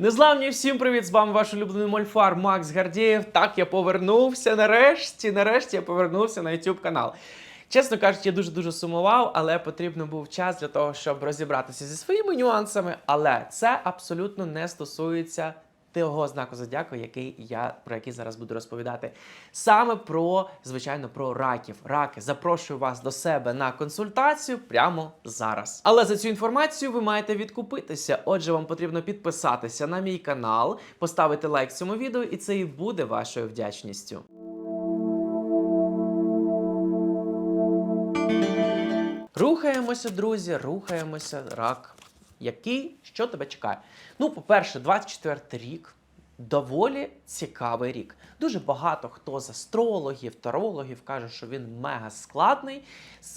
Незламні всім привіт! З вами ваш улюблений мольфар Макс Гардієв. Так, я повернувся нарешті. Нарешті я повернувся на YouTube канал. Чесно кажучи, я дуже-дуже сумував, але потрібно був час для того, щоб розібратися зі своїми нюансами. Але це абсолютно не стосується того знаку зодіаку, який я про який зараз буду розповідати. Саме про, звичайно, про раків. Раки, запрошую вас до себе на консультацію прямо зараз. Але за цю інформацію ви маєте відкупитися. Отже, вам потрібно підписатися на мій канал, поставити лайк цьому відео, і це і буде вашою вдячністю. Рухаємося, друзі, рухаємося, рак. Який? Що тебе чекає? Ну, по-перше, 24 рік. Доволі цікавий рік. Дуже багато хто з астрологів, тарологів каже, що він мега складний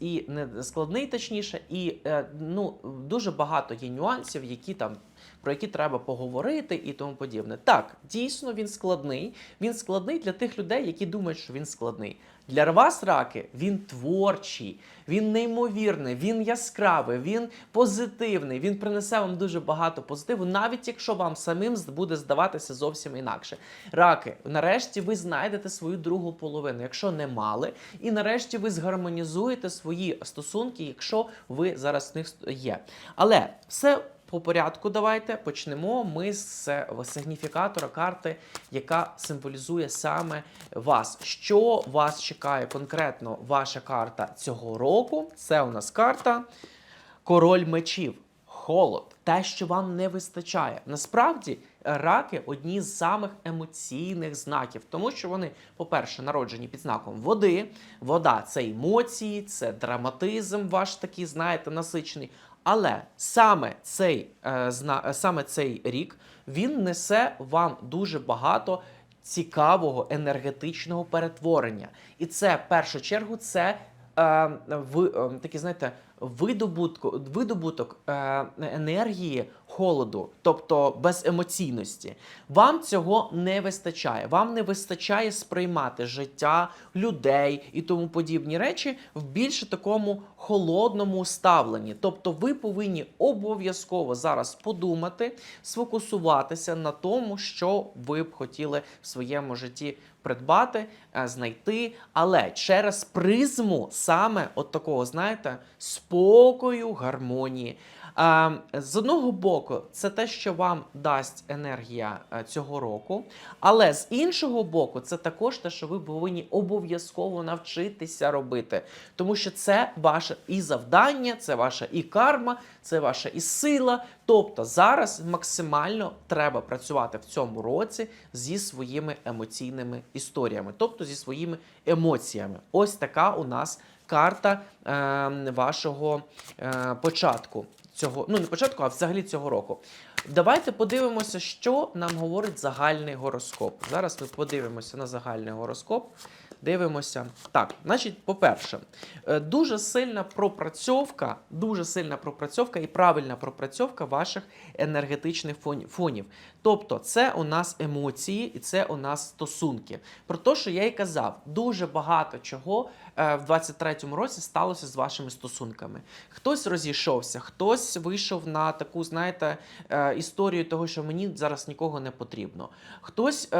і не складний, точніше, і е, ну дуже багато є нюансів, які там про які треба поговорити і тому подібне. Так, дійсно він складний. Він складний для тих людей, які думають, що він складний. Для вас, раки, він творчий, він неймовірний, він яскравий, він позитивний. Він принесе вам дуже багато позитиву, навіть якщо вам самим буде здаватися зовсім інакше. Раки, нарешті ви знайдете свою другу половину, якщо не мали, і нарешті ви згармонізуєте свої стосунки, якщо ви зараз в них є. Але все по порядку давайте почнемо ми з сигніфікатора карти, яка символізує саме вас. Що вас чекає конкретно ваша карта цього року? Це у нас карта Король мечів. Холод, те, що вам не вистачає. Насправді, раки одні з самих емоційних знаків, тому що вони, по-перше, народжені під знаком води. Вода це емоції, це драматизм, ваш такий, знаєте, насичений. Але саме цей, е, е, саме цей рік він несе вам дуже багато цікавого енергетичного перетворення. І це в першу чергу це е, в, такі, знаєте, видобутку, видобуток е, енергії холоду, тобто без емоційності. Вам цього не вистачає. Вам не вистачає сприймати життя людей і тому подібні речі в більш такому холодному ставленні. Тобто, ви повинні обов'язково зараз подумати, сфокусуватися на тому, що ви б хотіли в своєму житті придбати, е, знайти, але через призму саме от такого, знаєте, спокою, гармонії. Е, З одного боку, це те, що вам дасть енергія е, цього року, але з іншого боку, це також те, що ви повинні обов'язково навчитися робити, тому що це ваше і завдання, це ваша і карма, це ваша і сила. Тобто зараз максимально треба працювати в цьому році зі своїми емоційними історіями, тобто зі своїми емоціями. Ось така у нас карта е, вашого е, початку. Цього, ну не початку, а взагалі цього року. Давайте подивимося, що нам говорить загальний гороскоп. Зараз ми подивимося на загальний гороскоп. Дивимося. Так, значить, по-перше, е, дуже сильна пропрацьовка, дуже сильна пропрацьовка і правильна пропрацьовка ваших енергетичних фонів. Тобто, це у нас емоції і це у нас стосунки. Про те, що я й казав, дуже багато чого е, в 23-му році сталося з вашими стосунками. Хтось розійшовся, хтось вийшов на таку, знаєте, е, історію того, що мені зараз нікого не потрібно. Хтось е,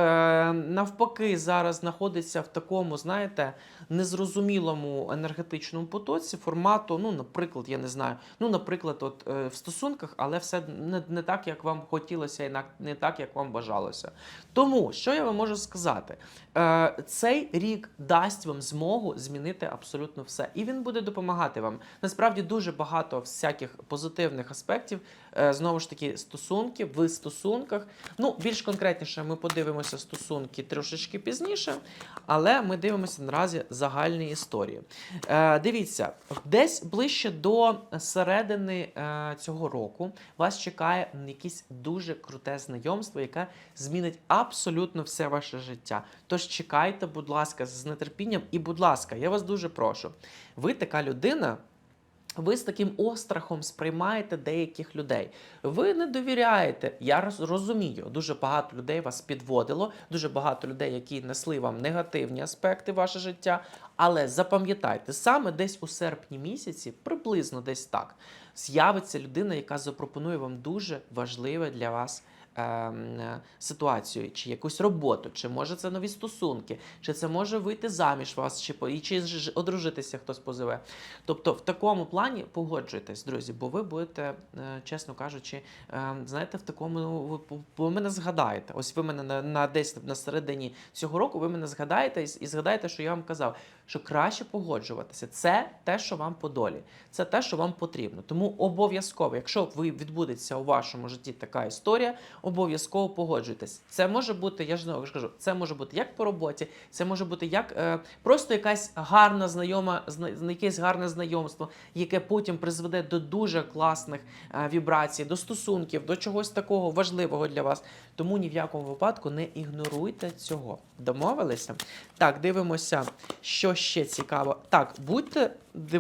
навпаки зараз знаходиться в такому, знаєте, незрозумілому енергетичному потоці формату, ну, наприклад, я не знаю, ну, наприклад, от в стосунках, але все не, не так, як вам хотілося, і на- не так, як вам бажалося. Тому що я вам можу сказати? Е, цей рік дасть вам змогу змінити абсолютно все, і він буде допомагати вам. Насправді дуже багато всяких позитивних аспектів. Е, знову ж таки, стосунки в стосунках. Ну, більш конкретніше, ми подивимося стосунки трошечки пізніше, але ми дивимося наразі загальні історії. Е, дивіться, десь ближче до середини цього року вас чекає якесь дуже круте знайомство, яке змінить абсолютно все ваше життя. Тож чекайте, будь ласка, з нетерпінням, і, будь ласка, я вас дуже прошу. Ви така людина. Ви з таким острахом сприймаєте деяких людей. Ви не довіряєте. Я розумію, дуже багато людей вас підводило, дуже багато людей, які несли вам негативні аспекти ваше життя. Але запам'ятайте, саме десь у серпні місяці, приблизно десь так, з'явиться людина, яка запропонує вам дуже важливе для вас ситуацію, чи якусь роботу, чи може це нові стосунки, чи це може вийти заміж вас, чи, по- чи одружитися хтось позове. Тобто в такому плані погоджуйтесь, друзі, бо ви будете, е, чесно кажучи, е, знаєте, в такому ну, ви, мене згадаєте. Ось ви мене на, на десь на середині цього року ви мене згадаєте і згадаєте, що я вам казав, що краще погоджуватися. Це те, що вам по долі, це те, що вам потрібно. Тому обов'язково, якщо ви відбудеться у вашому житті така історія, обов'язково погоджуйтесь. Це може бути, я ж знову кажу, це може бути як по роботі, це може бути як е, просто якась гарна знайома, зна- якесь гарне знайомство, яке потім призведе до дуже класних е, вібрацій, до стосунків, до чогось такого важливого для вас. Тому ні в якому випадку не ігноруйте цього. Домовилися? Так, дивимося, що ще цікаво. Так, будьте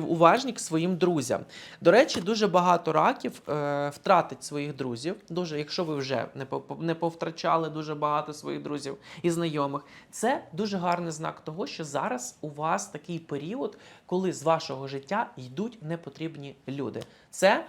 уважні к своїм друзям. До речі, дуже багато раків е, втратить своїх друзів. Дуже, якщо ви вже не, не повтрачали дуже багато своїх друзів і знайомих, це дуже гарний знак того, що зараз у вас такий період, коли з вашого життя йдуть непотрібні люди. Це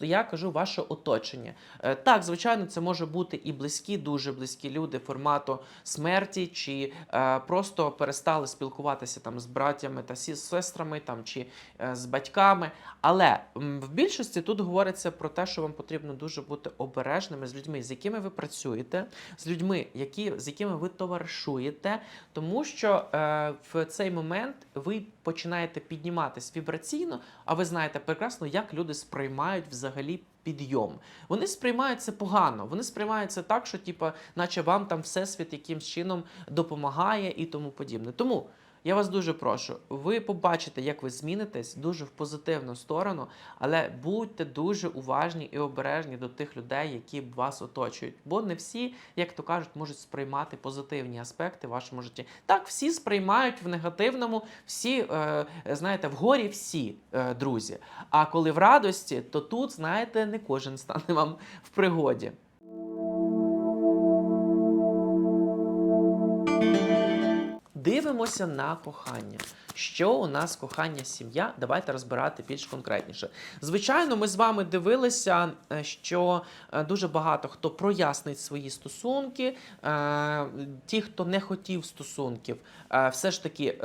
я кажу ваше оточення. Е, Так, звичайно, це може бути і близькі, дуже близькі люди формату смерті, чи е, просто перестали спілкуватися там з братями та сі- сестрами, там чи е, з батьками. Але в більшості тут говориться про те, що вам потрібно дуже бути обережними з людьми, з якими ви працюєте, з людьми, які, з якими ви товаришуєте, тому що е, в цей момент ви починаєте підніматись вібраційно, а ви знаєте прекрасно, як люди сприймають взагалі. Підйом. Вони сприймають це погано. Вони сприймають це так, що, типа, наче вам там всесвіт якимсь чином допомагає і тому подібне. Тому я вас дуже прошу, ви побачите, як ви змінитесь дуже в позитивну сторону, але будьте дуже уважні і обережні до тих людей, які вас оточують. Бо не всі, як то кажуть, можуть сприймати позитивні аспекти в вашому житті. Так, всі сприймають в негативному, всі, е, знаєте, в горі всі е, друзі. А коли в радості, то тут, знаєте, не кожен стане вам в пригоді. Дивимося на кохання. Що у нас кохання сім'я? Давайте розбирати більш конкретніше. Звичайно, ми з вами дивилися, е, що е, дуже багато хто прояснить свої стосунки. Е, Ті, хто не хотів стосунків, все ж таки.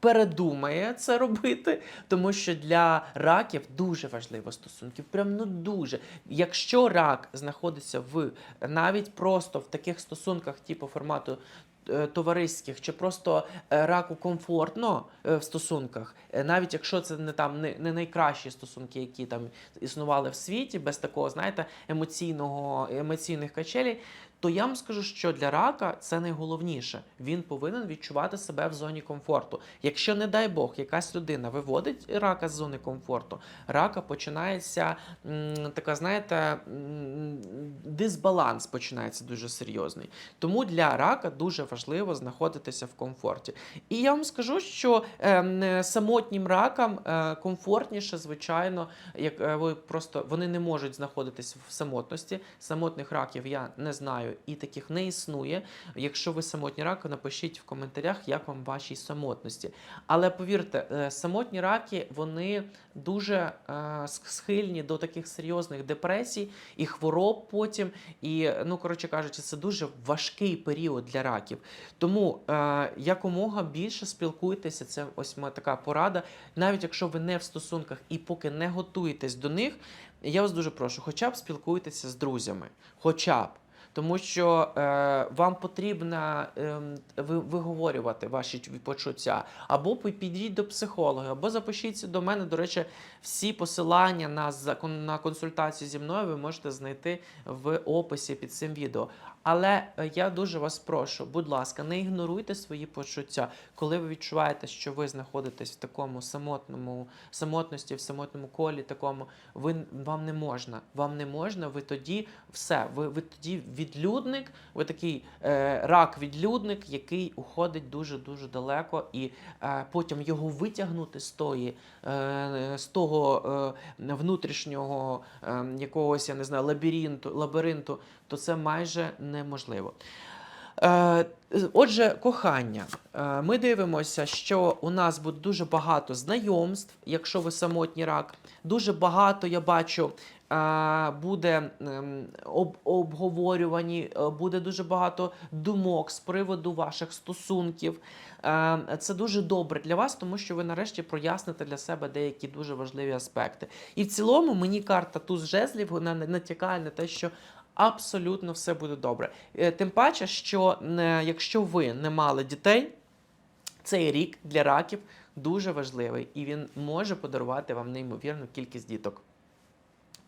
Передумає це робити, тому що для раків дуже важливо стосунків. Прям ну дуже. Якщо рак знаходиться в навіть просто в таких стосунках, типу формату товариських, чи просто е, раку комфортно е, в стосунках, е, навіть якщо це не там не, найкращі стосунки, які там існували в світі, без такого, знаєте, емоційного емоційних качелей, то я вам скажу, що для рака це найголовніше. Він повинен відчувати себе в зоні комфорту. Якщо, не дай Бог, якась людина виводить рака з зони комфорту, рака починається така, знаєте, дисбаланс починається дуже серйозний. Тому для рака дуже важливо знаходитися в комфорті. І я вам скажу, що ем, самотнім ракам е, комфортніше, звичайно, як е, ви просто вони не можуть знаходитись в самотності. Самотних раків я не знаю і таких не існує. Якщо ви самотні раки, напишіть в коментарях, як вам вашій самотності. Але повірте, е, самотні раки вони дуже е, схильні до таких серйозних депресій і хвороб потім. І, ну коротше кажучи, це дуже важкий період для раків. Тому е, якомога більше спілкуйтеся, це ось моя така порада. Навіть якщо ви не в стосунках і поки не готуєтесь до них, я вас дуже прошу, хоча б спілкуйтеся з друзями, хоча б. Тому що е, вам потрібно е, ви, виговорювати ваші почуття, або пі- підійдіть до психолога, або запишіться до мене. До речі, всі посилання на, на консультацію зі мною ви можете знайти в описі під цим відео. Але е, я дуже вас прошу, будь ласка, не ігноруйте свої почуття, коли ви відчуваєте, що ви знаходитесь в такому самотному самотності, в самотному колі, такому ви вам не можна. Вам не можна. Ви тоді все. Ви, ви тоді відлюдник, ви такий е, рак-відлюдник, який уходить дуже дуже далеко, і е, потім його витягнути з тої, е, з того е, внутрішнього е, якогось, я не знаю, лабіринту, лабіринту, то це майже неможливо. Е, Отже, кохання. Е, Ми дивимося, що у нас буде дуже багато знайомств, якщо ви самотній рак. Дуже багато я бачу буде ем, об, обговорювані, е, буде дуже багато думок з приводу ваших стосунків. Е, Це дуже добре для вас, тому що ви нарешті проясните для себе деякі дуже важливі аспекти. І в цілому мені карта туз жезлів вона натякає на те, що абсолютно все буде добре. Е, Тим паче, що е, якщо ви не мали дітей, цей рік для раків дуже важливий і він може подарувати вам неймовірну кількість діток.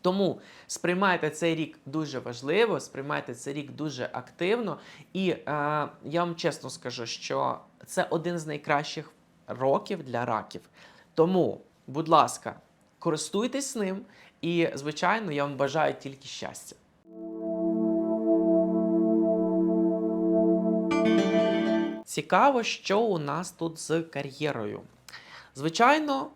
Тому сприймайте цей рік дуже важливо, сприймайте цей рік дуже активно. І е, я вам чесно скажу, що це один з найкращих років для раків. Тому, будь ласка, користуйтесь ним, і, звичайно, я вам бажаю тільки щастя. Цікаво, що у нас тут з кар'єрою. Звичайно,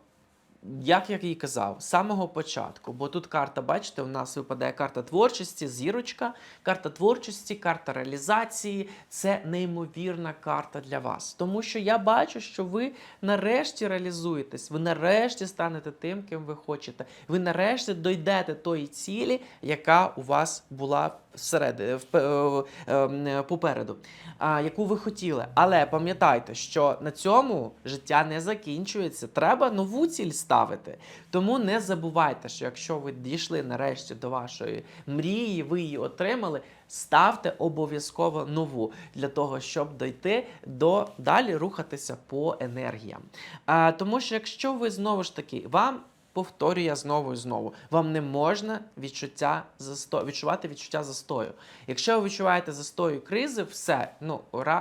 як я і казав, з самого початку, бо тут карта, бачите, у нас випадає карта творчості, зірочка, карта творчості, карта реалізації. Це неймовірна карта для вас. Тому що я бачу, що ви нарешті реалізуєтесь, ви нарешті станете тим, ким ви хочете. Ви нарешті дойдете тої цілі, яка у вас була всередині, вп- е, е, попереду, яку ви хотіли. Але пам'ятайте, що на цьому життя не закінчується. Треба нову ціль ставити. Тому не забувайте, що якщо ви дійшли нарешті до вашої мрії, ви її отримали. Ставте обов'язково нову для того, щоб дойти до далі рухатися по енергіям. А, тому що якщо ви знову ж таки вам повторюю я знову і знову. Вам не можна відчуття засто... відчувати відчуття застою. Якщо ви відчуваєте застою кризи, все ну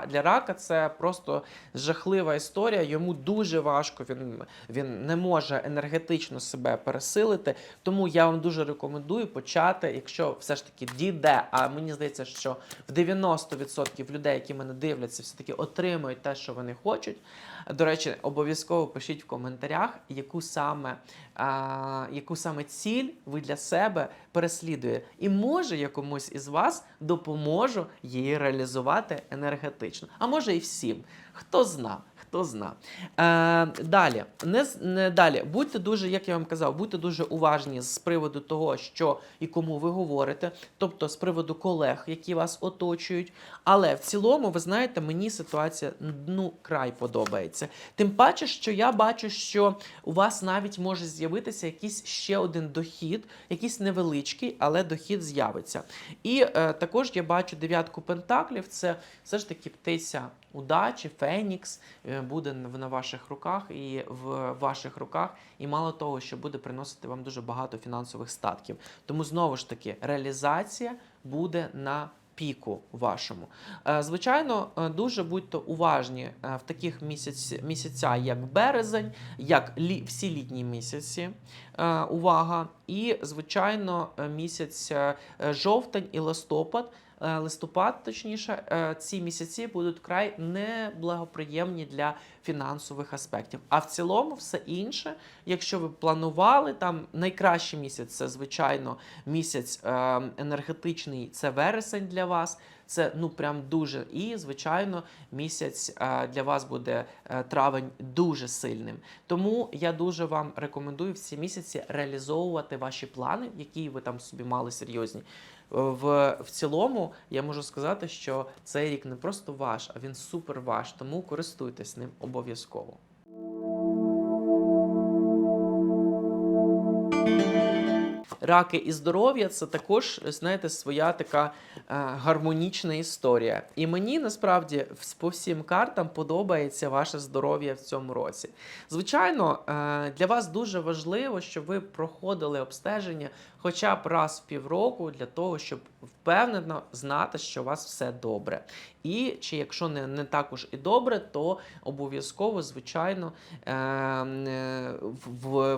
для рака це просто жахлива історія. Йому дуже важко. Він, він не може енергетично себе пересилити. Тому я вам дуже рекомендую почати, якщо все ж таки дійде. А мені здається, що в 90% людей, які мене дивляться, все таки отримують те, що вони хочуть. До речі, обов'язково пишіть в коментарях, яку саме, а, яку саме ціль ви для себе переслідуєте. І може я комусь із вас допоможу її реалізувати енергетично. А може і всім. Хто зна. Хто зна. Е, далі, не, не далі. Будьте дуже, як я вам казав, будьте дуже уважні з приводу того, що і кому ви говорите, тобто з приводу колег, які вас оточують. Але в цілому, ви знаєте, мені ситуація ну край подобається. Тим паче, що я бачу, що у вас навіть може з'явитися якийсь ще один дохід, якийсь невеличкий, але дохід з'явиться. І е, також я бачу дев'ятку пентаклів. Це все ж таки птиця удачі, Фенікс е, буде на- ваших руках і в ваших руках, і мало того, що буде приносити вам дуже багато фінансових статків. Тому знову ж таки реалізація буде на піку вашому. Е, Звичайно, е, дуже будьте уважні в таких місяць, місяця, як березень, як лі, всі літні місяці. Увага! І, звичайно, місяць жовтень і листопад. Е, Листопад, точніше, е, ці місяці будуть край неблагоприємні для фінансових аспектів. А в цілому, все інше, якщо ви планували, там найкращий місяць це, звичайно, місяць е, енергетичний, це вересень для вас. Це ну прям дуже. І, звичайно, місяць для вас буде травень дуже сильним. Тому я дуже вам рекомендую в ці місяці реалізовувати ваші плани, які ви там собі мали серйозні. В, в цілому я можу сказати, що цей рік не просто ваш, а він супер ваш. Тому користуйтесь ним обов'язково. Раки і здоров'я це також, знаєте, своя така е, гармонічна історія. І мені насправді по всім картам подобається ваше здоров'я в цьому році. Звичайно, е, для вас дуже важливо, щоб ви проходили обстеження хоча б раз в півроку для того, щоб впевнено знати, що у вас все добре. І чи якщо не, не також і добре, то обов'язково, звичайно, е,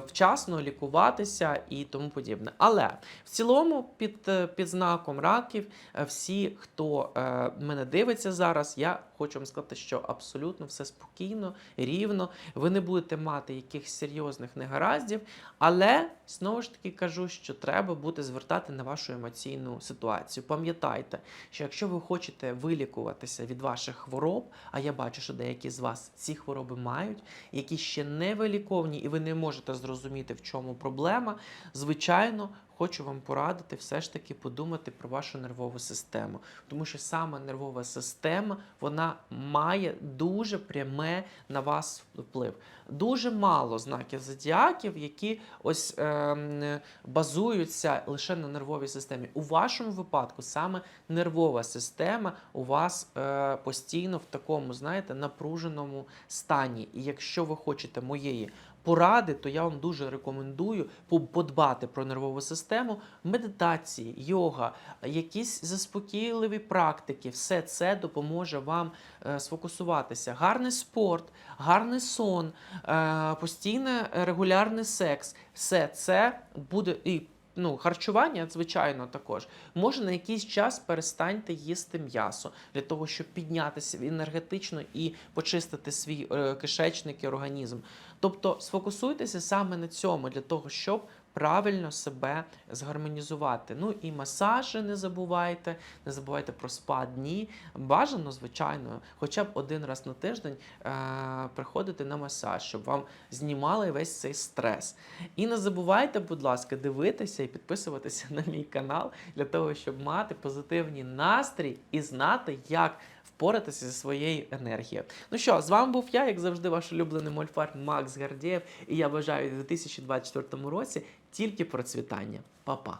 вчасно лікуватися і тому подібне. Але в цілому, під, під знаком раків, е, всі, хто е, мене дивиться зараз, я хочу вам сказати, що абсолютно все спокійно, рівно. Ви не будете мати якихось серйозних негараздів, але знову ж таки кажу, що треба буде звертати на вашу емоційну ситуацію. Пам'ятайте, що якщо ви хочете вилікуватися від ваших хвороб, а я бачу, що деякі з вас ці хвороби мають, які ще не виліковні, і ви не можете зрозуміти, в чому проблема, звичайно, хочу вам порадити все ж таки подумати про вашу нервову систему. Тому що саме нервова система вона має дуже пряме на вас вплив. Дуже мало знаків зодіаків, які ось ем, базуються лише на нервовій системі. У вашому випадку саме нервова система у вас е, постійно в такому, знаєте, напруженому стані. І якщо ви хочете моєї поради, то я вам дуже рекомендую по- подбати про нервову систему, медитації, йога, якісь заспокійливі практики. Все це допоможе вам е, сфокусуватися. Гарний спорт, гарний сон, е, постійний е, регулярний секс. Все це буде і. Ну, харчування, звичайно, також. Може на якийсь час перестаньте їсти м'ясо для того, щоб піднятися енергетично і почистити свій кишечник і організм. Тобто сфокусуйтеся саме на цьому для того, щоб правильно себе згармонізувати. Ну і масажі не забувайте, не забувайте про спа дні. Бажано, звичайно, хоча б один раз на тиждень е- приходити на масаж, щоб вам знімали весь цей стрес. І не забувайте, будь ласка, дивитися і підписуватися на мій канал для того, щоб мати позитивний настрій і знати, як впоратися зі своєю енергією. Ну що, з вами був я, як завжди, ваш улюблений мольфар Макс Гардієв, і я бажаю у 2024 році тільки процвітання. Па-па!